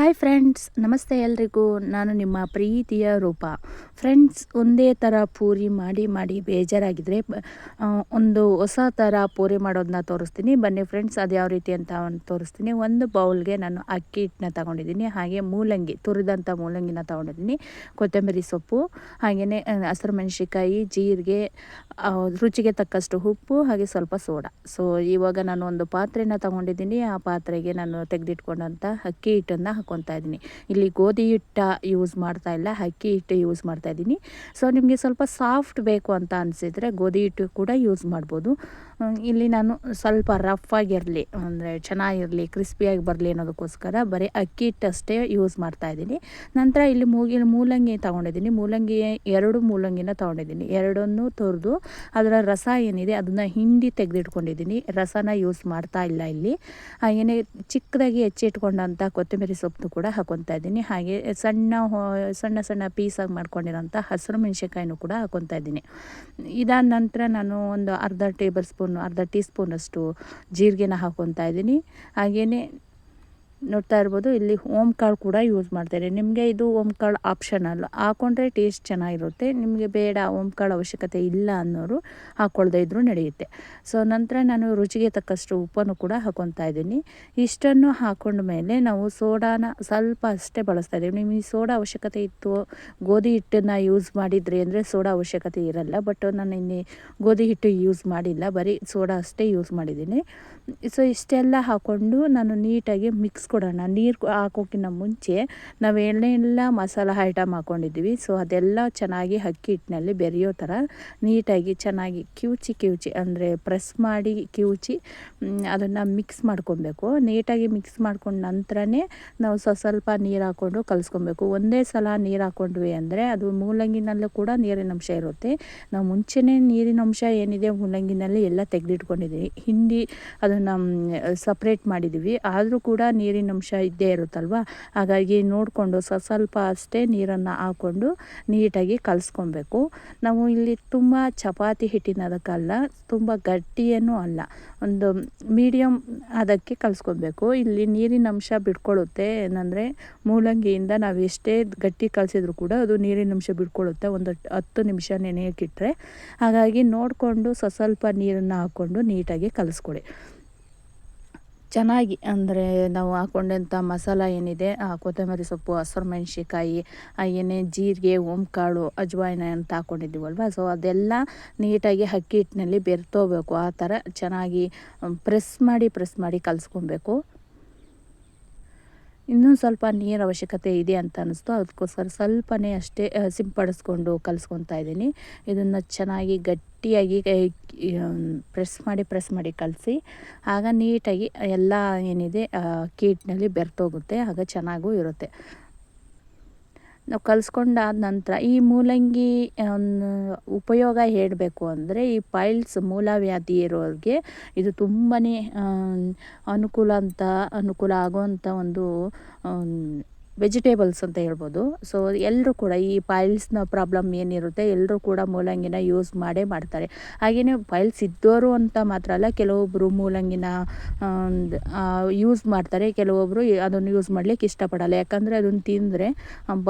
Hi friends ನಮಸ್ತೆ ಎಲ್ರಿಗೂ. ನಾನು ನಿಮ್ಮ ಪ್ರೀತಿಯ ರೂಪ. ಫ್ರೆಂಡ್ಸ್ ಒಂದೇ ಥರ ಪೂರಿ ಮಾಡಿ ಮಾಡಿ ಬೇಜಾರಾಗಿದ್ದರೆ ಒಂದು ಹೊಸ ಥರ ಪೂರಿ ಮಾಡೋದನ್ನ ತೋರಿಸ್ತೀನಿ. ಬನ್ನಿ ಫ್ರೆಂಡ್ಸ್ ಅದು ಯಾವ ರೀತಿ ಅಂತ ತೋರಿಸ್ತೀನಿ. ಒಂದು ಬೌಲ್ಗೆ ನಾನು ಅಕ್ಕಿ ಹಿಟ್ಟನ್ನ ತಗೊಂಡಿದ್ದೀನಿ. ಹಾಗೆ ಮೂಲಂಗಿ ತುರಿದಂಥ ಮೂಲಂಗಿನ ತಗೊಂಡಿದ್ದೀನಿ. ಕೊತ್ತಂಬರಿ ಸೊಪ್ಪು ಹಾಗೆಯೇ ಹಸಿರು ಮೆಣಸಿಕಾಯಿ ಜೀರಿಗೆ ರುಚಿಗೆ ತಕ್ಕಷ್ಟು ಉಪ್ಪು, ಹಾಗೆ ಸ್ವಲ್ಪ ಸೋಡಾ. ಸೊ ಇವಾಗ ನಾನು ಒಂದು ಪಾತ್ರೆನ ತಗೊಂಡಿದ್ದೀನಿ. ಆ ಪಾತ್ರೆಗೆ ನಾನು ತೆಗೆದಿಟ್ಕೊಂಡಂಥ ಅಕ್ಕಿ ಹಿಟ್ಟನ್ನು ಹಾಕ್ಕೊತಾ ಇದ್ದೀನಿ. ಇಲ್ಲಿ ಗೋಧಿ ಹಿಟ್ಟ ಯೂಸ್ ಮಾಡ್ತಾ ಇಲ್ಲ, ಅಕ್ಕಿ ಹಿಟ್ಟು ಯೂಸ್ ಮಾಡ್ತಾ ಇದ್ದೀನಿ. ಸೊ ನಿಮಗೆ ಸ್ವಲ್ಪ ಸಾಫ್ಟ್ ಬೇಕು ಅಂತ ಅನಿಸಿದರೆ ಗೋಧಿ ಹಿಟ್ಟು ಕೂಡ ಯೂಸ್ ಮಾಡ್ಬೋದು. ಇಲ್ಲಿ ನಾನು ಸ್ವಲ್ಪ ರಫ್ ಆಗಿರಲಿ, ಅಂದರೆ ಚೆನ್ನಾಗಿರಲಿ ಕ್ರಿಸ್ಪಿಯಾಗಿ ಬರಲಿ ಅನ್ನೋದಕ್ಕೋಸ್ಕರ ಬರೀ ಅಕ್ಕಿ ಹಿಟ್ಟಷ್ಟೇ ಯೂಸ್ ಮಾಡ್ತಾ ಇದ್ದೀನಿ. ನಂತರ ಇಲ್ಲಿ ಮೂಗಿ ಮೂಲಂಗಿ ತಗೊಂಡಿದ್ದೀನಿ. ಮೂಲಂಗಿ ಎರಡು ಮೂಲಂಗಿನ ತೊಗೊಂಡಿದ್ದೀನಿ. ಎರಡನ್ನು ತೊರೆದು ಅದರ ರಸ ಏನಿದೆ ಅದನ್ನು ಹಿಂಡಿ ತೆಗೆದಿಟ್ಕೊಂಡಿದ್ದೀನಿ. ರಸನ ಯೂಸ್ ಮಾಡ್ತಾ ಇಲ್ಲ ಇಲ್ಲಿ. ಏನೇ ಚಿಕ್ಕದಾಗಿ ಹೆಚ್ಚಿಟ್ಕೊಂಡಂಥ ಕೊತ್ತಂಬರಿ ಸೊಪ್ಪು ಕೂಡ ಹಾಕೊತಾ ಇದ್ದೀನಿ. ಹಾಗೆ ಸಣ್ಣ ಸಣ್ಣ ಸಣ್ಣ ಪೀಸಾಗಿ ಮಾಡ್ಕೊಂಡಿರೋಂಥ ಹಸಿರು ಮೆಣಸಿನ್ಕಾಯಿನೂ ಕೂಡ ಹಾಕೊತಾ ಇದ್ದೀನಿ. ಇದಾದ ನಂತರ ನಾನು ಒಂದು ಅರ್ಧ ಟೇಬಲ್ ಸ್ಪೂನು, ಅರ್ಧ ಟೀ ಸ್ಪೂನಷ್ಟು ಜೀರಿಗೆನ ಹಾಕೊತಾ ಇದ್ದೀನಿ. ಹಾಗೆಯೇ ನೋಡ್ತಾ ಇರ್ಬೋದು. ಇಲ್ಲಿ ಓಮ್ ಕಾಳು ಕೂಡ ಯೂಸ್ ಮಾಡ್ತಾರೆ ನಿಮಗೆ ಇದು ಓಮ್ ಕಾಳು ಆಪ್ಷನಲ್ ಹಾಕೊಂಡ್ರೆ ಟೇಸ್ಟ್ ಚೆನ್ನಾಗಿರುತ್ತೆ. ನಿಮಗೆ ಬೇಡ ಓಮ್ ಕಾಳು ಅವಶ್ಯಕತೆ ಇಲ್ಲ ಅನ್ನೋರು ಹಾಕ್ಕೊಳ್ದೇ ಇದ್ರೂ ನಡೆಯುತ್ತೆ. ಸೊ ನಂತರ ನಾನು ರುಚಿಗೆ ತಕ್ಕಷ್ಟು ಉಪ್ಪನ್ನು ಕೂಡ ಹಾಕೊತಾ ಇದ್ದೀನಿ. ಇಷ್ಟನ್ನು ಹಾಕೊಂಡ ಮೇಲೆ ನಾವು ಸೋಡಾನ ಸ್ವಲ್ಪ ಅಷ್ಟೇ ಬಳಸ್ತಾ ಇದ್ದೀವಿ. ನಿಮಗೆ ಸೋಡಾ ಅವಶ್ಯಕತೆ ಇತ್ತು, ಗೋಧಿ ಹಿಟ್ಟನ್ನು ಯೂಸ್ ಮಾಡಿದ್ರಿ ಅಂದರೆ ಸೋಡಾ ಅವಶ್ಯಕತೆ ಇರಲ್ಲ. ಬಟ್ ನಾನು ಇಲ್ಲಿ ಗೋಧಿ ಹಿಟ್ಟು ಯೂಸ್ ಮಾಡಿಲ್ಲ. ಬರೀ ಸೋಡಾ ಅಷ್ಟೇ ಯೂಸ್ ಮಾಡಿದ್ದೀನಿ. ಸೊ ಇಷ್ಟೆಲ್ಲ ಹಾಕ್ಕೊಂಡು ನಾನು ನೀಟಾಗಿ ಮಿಕ್ಸ್ ಕೊಡೋಣ ನೀರು ಹಾಕೋಕ್ಕಿಂತ ಮುಂಚೆ ನಾವು ಎಣ್ಣೆಲ್ಲ ಮಸಾಲ ಐಟಮ್ ಹಾಕ್ಕೊಂಡಿದ್ದೀವಿ ಸೊ ಅದೆಲ್ಲ ಚೆನ್ನಾಗಿ ಅಕ್ಕಿ ಹಿಟ್ಟಿನಲ್ಲಿ ಬೆರೆಯೋ ಥರ ನೀಟಾಗಿ ಚೆನ್ನಾಗಿ ಕಿವುಚಿ ಕಿವುಚಿ ಅಂದರೆ ಪ್ರೆಸ್ ಮಾಡಿ ಕಿವುಚಿ ಅದನ್ನು ಮಿಕ್ಸ್ ಮಾಡ್ಕೊಬೇಕು. ನೀಟಾಗಿ ಮಿಕ್ಸ್ ಮಾಡ್ಕೊಂಡ ನಂತರನೇ ನಾವು ಸ್ವ ಸ್ವಲ್ಪ ನೀರು ಹಾಕ್ಕೊಂಡು ಕಲಿಸ್ಕೊಬೇಕು. ಒಂದೇ ಸಲ ನೀರು ಹಾಕ್ಕೊಂಡ್ವಿ ಅಂದರೆ ಅದು ಮೂಲಂಗಿನಲ್ಲೂ ಕೂಡ ನೀರಿನ ಅಂಶ ಇರುತ್ತೆ. ನಾವು ಮುಂಚೆನೇ ನೀರಿನ ಅಂಶ ಏನಿದೆ ಮೂಲಂಗಿನಲ್ಲಿ ಎಲ್ಲ ತೆಗೆದಿಟ್ಕೊಂಡಿದ್ದೀವಿ ಹಿಂಡಿ ಅದನ್ನು ಸಪ್ರೇಟ್ ಮಾಡಿದ್ದೀವಿ ಆದರೂ ಕೂಡ ನೀರಿನ ಅಂಶ ಇದ್ದೇ ಇರುತ್ತಲ್ವ? ಹಾಗಾಗಿ ನೋಡಿಕೊಂಡು ಸ್ವ ಸ್ವಲ್ಪ ಅಷ್ಟೇ ನೀರನ್ನು ಹಾಕ್ಕೊಂಡು ನೀಟಾಗಿ ಕಲಿಸ್ಕೊಬೇಕು. ನಾವು ಇಲ್ಲಿ ತುಂಬ ಚಪಾತಿ ಹಿಟ್ಟಿನ ಅದಕ್ಕಲ್ಲ ತುಂಬ ಗಟ್ಟಿಯೇನೂ ಅಲ್ಲ. ಒಂದು ಮೀಡಿಯಮ್ ಅದಕ್ಕೆ ಕಲಿಸ್ಕೊಬೇಕು. ಇಲ್ಲಿ ನೀರಿನ ಅಂಶ ಬಿಟ್ಕೊಳ್ಳುತ್ತೆ ಏನಂದರೆ ಮೂಲಂಗಿಯಿಂದ ನಾವು ಎಷ್ಟೇ ಗಟ್ಟಿ ಕಲಿಸಿದ್ರು ಕೂಡ ಅದು ನೀರಿನ ಅಂಶ ಬಿಟ್ಕೊಳ್ಳುತ್ತೆ ಒಂದು ಹತ್ತು ನಿಮಿಷ ನೆನೆಯೋಕ್ಕಿಟ್ಟರೆ ಹಾಗಾಗಿ ನೋಡಿಕೊಂಡು ಸ್ವಲ್ಪ ಸ್ವಲ್ಪ ನೀರನ್ನು ಹಾಕ್ಕೊಂಡು ನೀಟಾಗಿ ಕಲಿಸ್ಕೊಡಿ ಚೆನ್ನಾಗಿ ಅಂದರೆ ನಾವು ಹಾಕೊಂಡಂಥ ಮಸಾಲ ಏನಿದೆ, ಆ ಕೊತ್ತಂಬರಿ ಸೊಪ್ಪು, ಹಸಿರು ಮೆಣಸಿಕಾಯಿ ಏನೇ ಜೀರಿಗೆ, ಓಂಕಾಳು, ಅಜ್ವಾಯಿನ ಅಂತ ಹಾಕ್ಕೊಂಡಿದ್ದೀವಲ್ವ ಸೊ ಅದೆಲ್ಲ ನೀಟಾಗಿ ಅಕ್ಕಿ ಹಿಟ್ಟಿನಲ್ಲಿ ಬೆರ್ತೋಬೇಕು ಆ ಥರ ಚೆನ್ನಾಗಿ ಪ್ರೆಸ್ ಮಾಡಿ ಪ್ರೆಸ್ ಮಾಡಿ ಕಲಿಸ್ಕೊಬೇಕು. ಇನ್ನೂ ಸ್ವಲ್ಪ ನೀರು ಅವಶ್ಯಕತೆ ಇದೆ ಅಂತ ಅನ್ನಿಸ್ತು ಅದಕ್ಕೋಸ್ಕರ ಸ್ವಲ್ಪನೇ ಅಷ್ಟೇ ಸಿಂಪಡಿಸ್ಕೊಂಡು ಕಲಿಸ್ಕೊತಾ ಇದ್ದೀನಿ. ಇದನ್ನು ಚೆನ್ನಾಗಿ ಗಟ್ಟಿಯಾಗಿ ಪ್ರೆಸ್ ಮಾಡಿ ಪ್ರೆಸ್ ಮಾಡಿ ಕಲಸಿ, ಆಗ ನೀಟಾಗಿ ಎಲ್ಲ ಏನಿದೆ ಕೀಟ್ನಲ್ಲಿ ಬೆರ್ತೋಗುತ್ತೆ ಆಗ ಚೆನ್ನಾಗೂ ಇರುತ್ತೆ. ನಾವು ಕಲಿಸ್ಕೊಂಡಾದ ನಂತರ ಈ ಮೂಲಂಗಿ ಉಪಯೋಗ ಹೇಳಬೇಕು ಅಂದರೆ ಈ ಪೈಲ್ಸ್ ಮೂಲವ್ಯಾಧಿ ಇರೋರಿಗೆ ಇದು ತುಂಬಾ ಅನುಕೂಲ ಅಂತ, ಅನುಕೂಲ ಆಗೋವಂಥ ಒಂದು ವೆಜಿಟೇಬಲ್ಸ್ ಅಂತ ಹೇಳ್ಬೋದು. ಸೊ ಎಲ್ಲರೂ ಕೂಡ ಈ ಪೈಲ್ಸ್ನ ಪ್ರಾಬ್ಲಮ್ ಏನಿರುತ್ತೆ ಎಲ್ಲರೂ ಕೂಡ ಮೂಲಂಗಿನ ಯೂಸ್ ಮಾಡೇ ಮಾಡ್ತಾರೆ. ಹಾಗೆಯೇ ಪೈಲ್ಸ್ ಇದ್ದವರು ಅಂತ ಮಾತ್ರ ಅಲ್ಲ ಕೆಲವೊಬ್ಬರು ಮೂಲಂಗಿನ ಯೂಸ್ ಮಾಡ್ತಾರೆ. ಕೆಲವೊಬ್ಬರು ಅದನ್ನು ಯೂಸ್ ಮಾಡ್ಲಿಕ್ಕೆ ಇಷ್ಟಪಡಲ್ಲ. ಯಾಕಂದರೆ ಅದನ್ನು ತಿಂದರೆ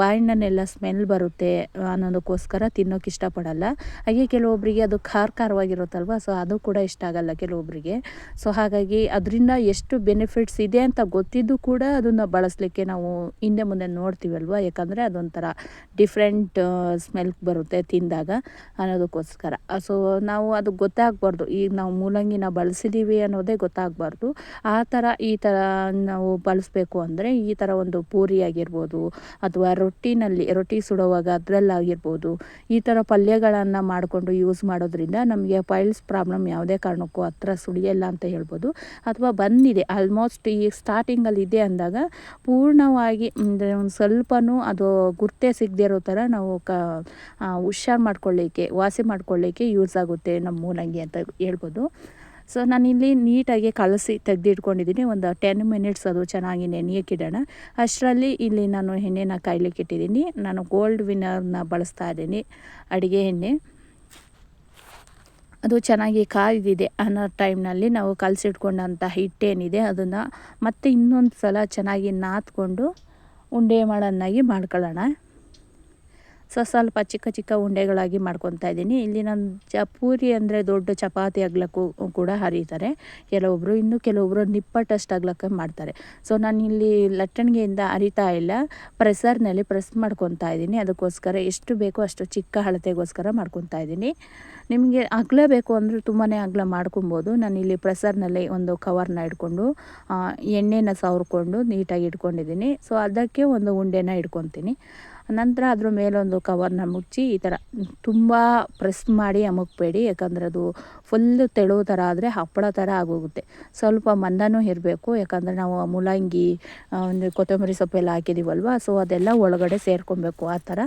ಬಾಯಣ್ಣನೆಲ್ಲ ಸ್ಮೆಲ್ ಬರುತ್ತೆ ಅನ್ನೋದಕ್ಕೋಸ್ಕರ ತಿನ್ನೋಕೆ ಇಷ್ಟಪಡಲ್ಲ. ಹಾಗೆ ಕೆಲವೊಬ್ಬರಿಗೆ ಅದು ಖಾರ ಖಾರವಾಗಿರುತ್ತಲ್ವ ಸೊ ಅದು ಕೂಡ ಇಷ್ಟ ಆಗಲ್ಲ ಕೆಲವೊಬ್ಬರಿಗೆ ಸೊ ಹಾಗಾಗಿ ಅದರಿಂದ ಎಷ್ಟು ಬೆನಿಫಿಟ್ಸ್ ಇದೆ ಅಂತ ಗೊತ್ತಿದ್ದು ಕೂಡ ಅದನ್ನು ಬಳಸಲಿಕ್ಕೆ ನಾವು ಹಿಂದೆ ಮುಂದೆ ನೋಡ್ತೀವಲ್ವ? ಯಾಕಂದರೆ ಅದೊಂಥರ ಡಿಫ್ರೆಂಟ್ ಸ್ಮೆಲ್ ಬರುತ್ತೆ ತಿಂದಾಗ ಅನ್ನೋದಕ್ಕೋಸ್ಕರ. ಸೊ ನಾವು ಅದು ಗೊತ್ತಾಗಬಾರ್ದು. ಈಗ ನಾವು ಮೂಲಂಗಿನ ಬಳಸಿದ್ದೀವಿ ಅನ್ನೋದೇ ಗೊತ್ತಾಗಬಾರ್ದು. ಆ ಥರ ಈ ಥರ ನಾವು ಬಳಸಬೇಕು ಅಂದರೆ ಈ ಥರ ಒಂದು ಪೂರಿ ಆಗಿರ್ಬೋದು, ಅಥವಾ ರೊಟ್ಟಿನಲ್ಲಿ, ರೊಟ್ಟಿ ಸುಡುವಾಗ ಅದರಲ್ಲಾಗಿರ್ಬೋದು, ಈ ಥರ ಪಲ್ಯಗಳನ್ನು ಮಾಡಿಕೊಂಡು ಯೂಸ್ ಮಾಡೋದ್ರಿಂದ ನಮಗೆ ಪೈಲ್ಸ್ ಪ್ರಾಬ್ಲಮ್ ಯಾವುದೇ ಕಾರಣಕ್ಕೂ ಹತ್ರ ಸುಳಿಯಲ್ಲ ಅಂತ ಹೇಳ್ಬೋದು. ಅಥವಾ ಬಂದಿದೆ ಆಲ್ಮೋಸ್ಟ್ ಈ ಸ್ಟಾರ್ಟಿಂಗಲ್ಲಿ ಇದೆ ಅಂದಾಗ ಪೂರ್ಣವಾಗಿ ಅಂದರೆ ಒಂದು ಸ್ವಲ್ಪನೂ ಅದು ಗುರ್ತೆ ಸಿಗದೇ ಇರೋ ಥರ ನಾವು ಕ ಹುಷಾರು ಮಾಡ್ಕೊಳ್ಳಿಕ್ಕೆ, ವಾಸಿ ಮಾಡ್ಕೊಳ್ಳಿಕ್ಕೆ ಯೂಸ್ ಆಗುತ್ತೆ ನಮ್ಮ ಮೂಲಂಗಿ ಅಂತ ಹೇಳ್ಬೋದು. ಸೊ ನಾನಿಲ್ಲಿ ನೀಟಾಗಿ ಕಲಸಿ ತೆಗೆದಿಟ್ಕೊಂಡಿದ್ದೀನಿ. ಒಂದು ಟೆನ್ ಮಿನಿಟ್ಸ್ ಅದು ಚೆನ್ನಾಗಿ ನೆನೆಯಕ್ಕಿಡೋಣ ಅಷ್ಟರಲ್ಲಿ ಇಲ್ಲಿ ನಾನು ಎಣ್ಣೆನ ಕಾಯ್ಲಿಕ್ಕೆ ಇಟ್ಟಿದ್ದೀನಿ. ನಾನು ಗೋಲ್ಡ್ ವಿನ್ನರ್ನ ಬಳಸ್ತಾ ಇದ್ದೀನಿ ಅಡುಗೆ ಎಣ್ಣೆ. ಅದು ಚೆನ್ನಾಗಿ ಕಾಯ್ದಿದೆ. ಅನ್ನೋ ಟೈಮ್ನಲ್ಲಿ ನಾವು ಕಲಸಿಟ್ಕೊಂಡಂಥ ಹಿಟ್ಟೇನಿದೆ, ಅದನ್ನು ಮತ್ತೆ ಇನ್ನೊಂದು ಸಲ ಚೆನ್ನಾಗಿ ನಾದ್ಕೊಂಡು ಉಂಡೆ ಮಾಡೋನ್ನಾಗಿ ಮಾಡ್ಕೊಳ್ಳೋಣ. ಸೊ ಸ್ವಲ್ಪ ಚಿಕ್ಕ ಚಿಕ್ಕ ಉಂಡೆಗಳಾಗಿ ಮಾಡ್ಕೊತಾ ಇದ್ದೀನಿ. ಇಲ್ಲಿ ನಾನು ಚ ಪೂರಿ ಅಂದರೆ ದೊಡ್ಡ ಚಪಾತಿ ಅಗ್ಲಕ್ಕೂ ಕೂಡ ಹರಿತಾರೆ. ಕೆಲವೊಬ್ಬರು ಇನ್ನು ಕೆಲವೊಬ್ಬರು ನಿಪ್ಪಟ್ಟಷ್ಟು ಅಗ್ಲಕ್ಕೆ ಮಾಡ್ತಾರೆ. ಸೊ ನಾನು ಇಲ್ಲಿ ಲಟ್ಟಣಿಗೆಯಿಂದ ಅರಿತಾ ಇಲ್ಲ. ಪ್ರೆಸರ್ನಲ್ಲಿ ಪ್ರೆಸ್ ಮಾಡ್ಕೊತಾ ಇದ್ದೀನಿ. ಅದಕ್ಕೋಸ್ಕರ ಎಷ್ಟು ಬೇಕೋ ಅಷ್ಟು ಚಿಕ್ಕ ಅಳತೆಗೋಸ್ಕರ ಮಾಡ್ಕೊತಾ ಇದ್ದೀನಿ. ನಿಮಗೆ ಅಗ್ಲ ಬೇಕು ಅಂದರೆ ತುಂಬಾ ಅಗ್ಲ ಮಾಡ್ಕೊಬೋದು. ನಾನು ಇಲ್ಲಿ ಪ್ರೆಸರ್ನಲ್ಲಿ ಒಂದು ಕವರ್ನ ಇಟ್ಕೊಂಡು ಎಣ್ಣೆನ ಸವರ್ಕೊಂಡು ನೀಟಾಗಿ ಇಟ್ಕೊಂಡಿದ್ದೀನಿ. ಸೊ ಅದಕ್ಕೆ ಒಂದು ಉಂಡೆನ ಇಟ್ಕೊತೀನಿ. ನಂತರ ಅದ್ರ ಮೇಲೊಂದು ಕವರ್ನ ಮುಚ್ಚಿ ಈ ಥರ ತುಂಬ ಪ್ರೆಸ್ ಮಾಡಿ ಅಮುಕ್ಬೇಡಿ, ಯಾಕಂದರೆ ಅದು ಫುಲ್ಲು ತೆಳು ಥರ ಆದರೆ ಹಪ್ಪಳ ಥರ ಆಗೋಗುತ್ತೆ. ಸ್ವಲ್ಪ ಮಂದನೂ ಇರಬೇಕು, ಯಾಕಂದರೆ ನಾವು ಮೂಲಂಗಿ ಒಂದು ಕೊತ್ತಂಬರಿ ಸೊಪ್ಪೆಲ್ಲ ಹಾಕಿದ್ದೀವಲ್ವ ಸೊ ಅದೆಲ್ಲ ಒಳಗಡೆ ಸೇರ್ಕೊಬೇಕು ಆ ಥರ.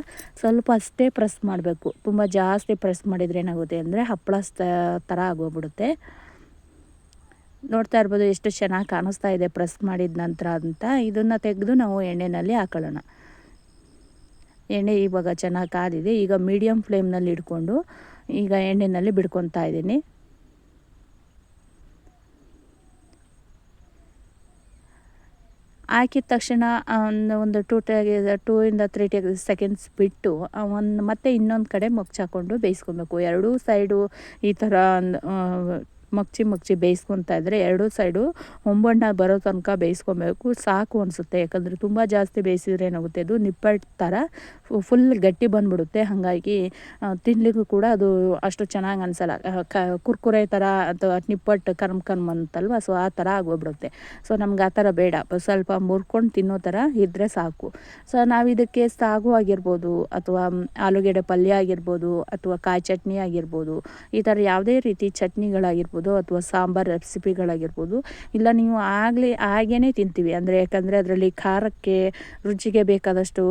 ಸ್ವಲ್ಪ ಅಷ್ಟೇ ಪ್ರೆಸ್ ಮಾಡಬೇಕು. ತುಂಬ ಜಾಸ್ತಿ ಪ್ರೆಸ್ ಮಾಡಿದರೆ ಏನಾಗುತ್ತೆ ಅಂದರೆ ಹಪ್ಪಳ ಥರ ಆಗೋಗ್ಬಿಡುತ್ತೆ. ನೋಡ್ತಾ ಇರ್ಬೋದು ಎಷ್ಟು ಚೆನ್ನಾಗಿ ಕಾಣಿಸ್ತಾ ಇದೆ ಪ್ರೆಸ್ ಮಾಡಿದ ನಂತರ ಅಂತ. ಇದನ್ನು ತೆಗೆದು ನಾವು ಎಣ್ಣೆಯಲ್ಲಿ ಹಾಕೊಳ್ಳೋಣ. ಎಣ್ಣೆ ಇವಾಗ ಚೆನ್ನಾಗಿ ಕಾದಿದೆ. ಈಗ ಮೀಡಿಯಮ್ ಫ್ಲೇಮ್ನಲ್ಲಿ ಇಟ್ಕೊಂಡು ಈಗ ಎಣ್ಣೆಯಲ್ಲಿ ಬಿಡ್ಕೊತಾ ಇದ್ದೀನಿ. ಹಾಕಿದ ತಕ್ಷಣ ಒಂದು ಟೂ ಟೆ ಟೂ ಇಂದ ತ್ರೀ ಟೆ ಸೆಕೆಂಡ್ಸ್ ಬಿಟ್ಟು ಒಂದು, ಮತ್ತೆ ಇನ್ನೊಂದು ಕಡೆ ಮುಚ್ಚಾಕೊಂಡು ಬೇಯಿಸ್ಕೊಬೇಕು. ಎರಡೂ ಸೈಡು ಈ ಥರ ಮಗ್ಚಿ ಮಗ್ಚಿ ಬೇಯಿಸ್ಕೊತಾ ಇದ್ದರೆ ಎರಡೂ ಸೈಡು ಹೊಂಬಣ್ಣ ಬರೋ ತನಕ ಬೇಯಿಸ್ಕೊಬೇಕು. ಸಾಕು ಅನಿಸುತ್ತೆ, ಯಾಕಂದರೆ ತುಂಬ ಜಾಸ್ತಿ ಬೇಯಿಸಿದ್ರೆ ಏನಾಗುತ್ತೆ, ಅದು ನಿಪ್ಪಟ್ಟು ಥರ ಫುಲ್ ಗಟ್ಟಿ ಬಂದುಬಿಡುತ್ತೆ. ಹಾಗಾಗಿ ತಿನ್ನಲಿಕ್ಕೂ ಕೂಡ ಅದು ಅಷ್ಟು ಚೆನ್ನಾಗಿ ಅನಿಸಲ್ಲ. ಕ, ಕುರ್ಕುರೆ ಥರ ಅಥವಾ ನಿಪ್ಪಟ್ಟು ಕರ್ಮ್ ಕರ್ಮ್ ಅಂತಲ್ವ, ಸೊ ಆ ಥರ ಆಗೋಗ್ಬಿಡುತ್ತೆ ಸೊ ನಮ್ಗೆ ಆ ಥರ ಬೇಡ. ಸ್ವಲ್ಪ ಮುರ್ಕೊಂಡು ತಿನ್ನೋ ಥರ ಇದ್ದರೆ ಸಾಕು. ಸೊ ನಾವು ಇದಕ್ಕೆ ಸಾಗು ಆಗಿರ್ಬೋದು, ಅಥವಾ ಆಲೂಗೆಡ್ಡೆ ಪಲ್ಯ ಆಗಿರ್ಬೋದು, ಅಥವಾ ಕಾಯಿ ಚಟ್ನಿ ಆಗಿರ್ಬೋದು, ಈ ಥರ ಯಾವುದೇ ರೀತಿ ಚಟ್ನಿಗಳಾಗಿರ್ಬೋದು ಅಥವಾ ಸಾಂಬಾರು ರೆಸಿಪಿಗಳಾಗಿರ್ಬೋದು. ಇಲ್ಲ, ನೀವು ಆಗಲೇ ಹಾಗೇ ತಿಂತೀವಿ. ಅಂದರೆ ಯಾಕಂದರೆ ಅದರಲ್ಲಿ ಖಾರಕ್ಕೆ ರುಚಿಗೆ ಬೇಕಾದಷ್ಟು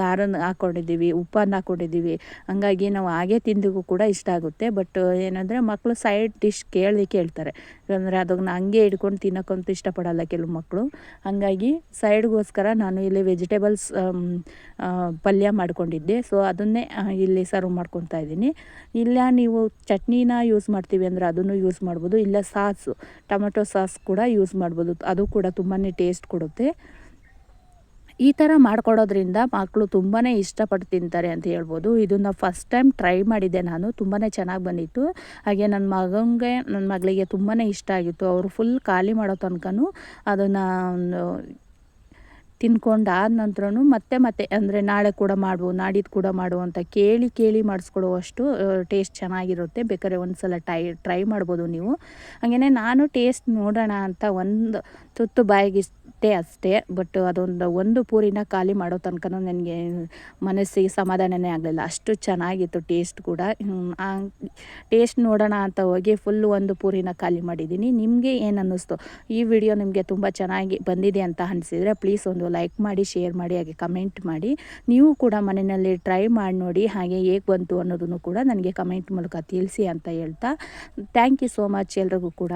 ಖಾರನ ಹಾಕ್ಕೊಂಡಿದ್ದೀವಿ ಉಪ್ಪನ್ನು ಹಾಕ್ಕೊಂಡಿದ್ದೀವಿ ಹಂಗಾಗಿ ನಾವು ಹಾಗೆ ತಿಂದಿಗೂ ಕೂಡ ಇಷ್ಟ ಆಗುತ್ತೆ. ಬಟ್ ಏನಂದರೆ ಮಕ್ಕಳು ಸೈಡ್ ಡಿಶ್ ಕೇಳಿ ಕೇಳ್ತಾರೆ. ಯಾಕಂದರೆ ಅದನ್ನು ಹಂಗೆ ಹಿಡ್ಕೊಂಡು ತಿನ್ನೋಕ್ಕಂತೂ ಇಷ್ಟಪಡಲ್ಲ ಕೆಲವು ಮಕ್ಕಳು ಹಾಗಾಗಿ ಸೈಡ್ಗೋಸ್ಕರ ನಾನು ಇಲ್ಲಿ ವೆಜಿಟೇಬಲ್ಸ್ ಪಲ್ಯ ಮಾಡ್ಕೊಂಡಿದ್ದೆ. ಸೊ, ಅದನ್ನೇ ಇಲ್ಲಿ ಸರ್ವ್ ಮಾಡ್ಕೊತಾ ಇದ್ದೀನಿ. ಇಲ್ಲ, ನೀವು ಚಟ್ನಿನ ಯೂಸ್ ಮಾಡ್ತೀವಿ ಅಂದರೆ ಅದನ್ನು ಯೂಸ್ ಮಾಡ್ಬೋದು. ಇಲ್ಲ ಸಾಸು, ಟೊಮೆಟೊ ಸಾಸ್ ಕೂಡ ಯೂಸ್ ಮಾಡ್ಬೋದು. ಅದು ಕೂಡ ತುಂಬಾ ಟೇಸ್ಟ್ ಕೊಡುತ್ತೆ. ಈ ಥರ ಮಾಡ್ಕೊಡೋದ್ರಿಂದ ಮಕ್ಕಳು ತುಂಬಾ ಇಷ್ಟಪಟ್ಟು ತಿಂತಾರೆ ಅಂತ ಹೇಳ್ಬೋದು. ಇದನ್ನು ಫಸ್ಟ್ ಟೈಮ್ ಟ್ರೈ ಮಾಡಿದ್ದೆ ನಾನು. ತುಂಬಾ ಚೆನ್ನಾಗಿ ಬಂದಿತ್ತು. ಹಾಗೆ ನನ್ನ ಮಗನಿಗೆ ನನ್ನ ಮಗಳಿಗೆ ತುಂಬಾ ಇಷ್ಟ ಆಗಿತ್ತು. ಅವರು ಫುಲ್ ಖಾಲಿ ಮಾಡೋ ತನಕನೂ ಅದನ್ನು ತಿನ್ಕೊಂಡು ಆದ ನಂತರನೂ ಮತ್ತೆ ಮತ್ತೆ ಅಂದರೆ ನಾಳೆ ಕೂಡ ಮಾಡು ನಾಡಿದ್ದು ಕೂಡ ಮಾಡು ಅಂತ ಕೇಳಿ ಕೇಳಿ ಮಾಡಿಸ್ಕೊಡುವಷ್ಟು ಟೇಸ್ಟ್ ಚೆನ್ನಾಗಿರುತ್ತೆ. ಬೇಕಾದ್ರೆ ಒಂದು ಸಲ ಟೈ ಟ್ರೈ ಮಾಡ್ಬೋದು ನೀವು. ಹಾಗೆಯೇ ನಾನು ಟೇಸ್ಟ್ ನೋಡೋಣ ಅಂತ ಒಂದು ತುತ್ತು ಬಾಯಿಗೆ ಅಷ್ಟೇ ಅಷ್ಟೇ. ಬಟ್ ಅದೊಂದು, ಒಂದು ಪೂರಿನ ಖಾಲಿ ಮಾಡೋ ತನಕ ನನಗೆ ಮನಸ್ಸಿಗೆ ಸಮಾಧಾನನೇ ಆಗಲಿಲ್ಲ. ಅಷ್ಟು ಚೆನ್ನಾಗಿತ್ತು ಟೇಸ್ಟ್ ಕೂಡ. ಟೇಸ್ಟ್ ನೋಡೋಣ ಅಂತ ಹೋಗಿ ಫುಲ್ ಒಂದು ಪೂರಿನ ಖಾಲಿ ಮಾಡಿದ್ದೀನಿ. ನಿಮಗೆ ಏನು ಅನ್ನಿಸ್ತು? ಈ ವಿಡಿಯೋ ನಿಮಗೆ ತುಂಬ ಚೆನ್ನಾಗಿ ಬಂದಿದೆ ಅಂತ ಅನಿಸಿದರೆ ಪ್ಲೀಸ್ ಒಂದು ಲೈಕ್ ಮಾಡಿ ಶೇರ್ ಮಾಡಿ, ಹಾಗೆ ಕಮೆಂಟ್ ಮಾಡಿ. ನೀವು ಕೂಡ ಮನೆಯಲ್ಲಿ ಟ್ರೈ ಮಾಡಿ ನೋಡಿ, ಹಾಗೆ ಹೇಗೆ ಬಂತು ಅನ್ನೋದನ್ನು ಕೂಡ ನನಗೆ ಕಮೆಂಟ್ ಮೂಲಕ ತಿಳಿಸಿ ಅಂತ ಹೇಳ್ತಾ. ಥ್ಯಾಂಕ್ ಯು ಸೋ ಮಚ್ ಎಲ್ರಿಗೂ ಕೂಡ.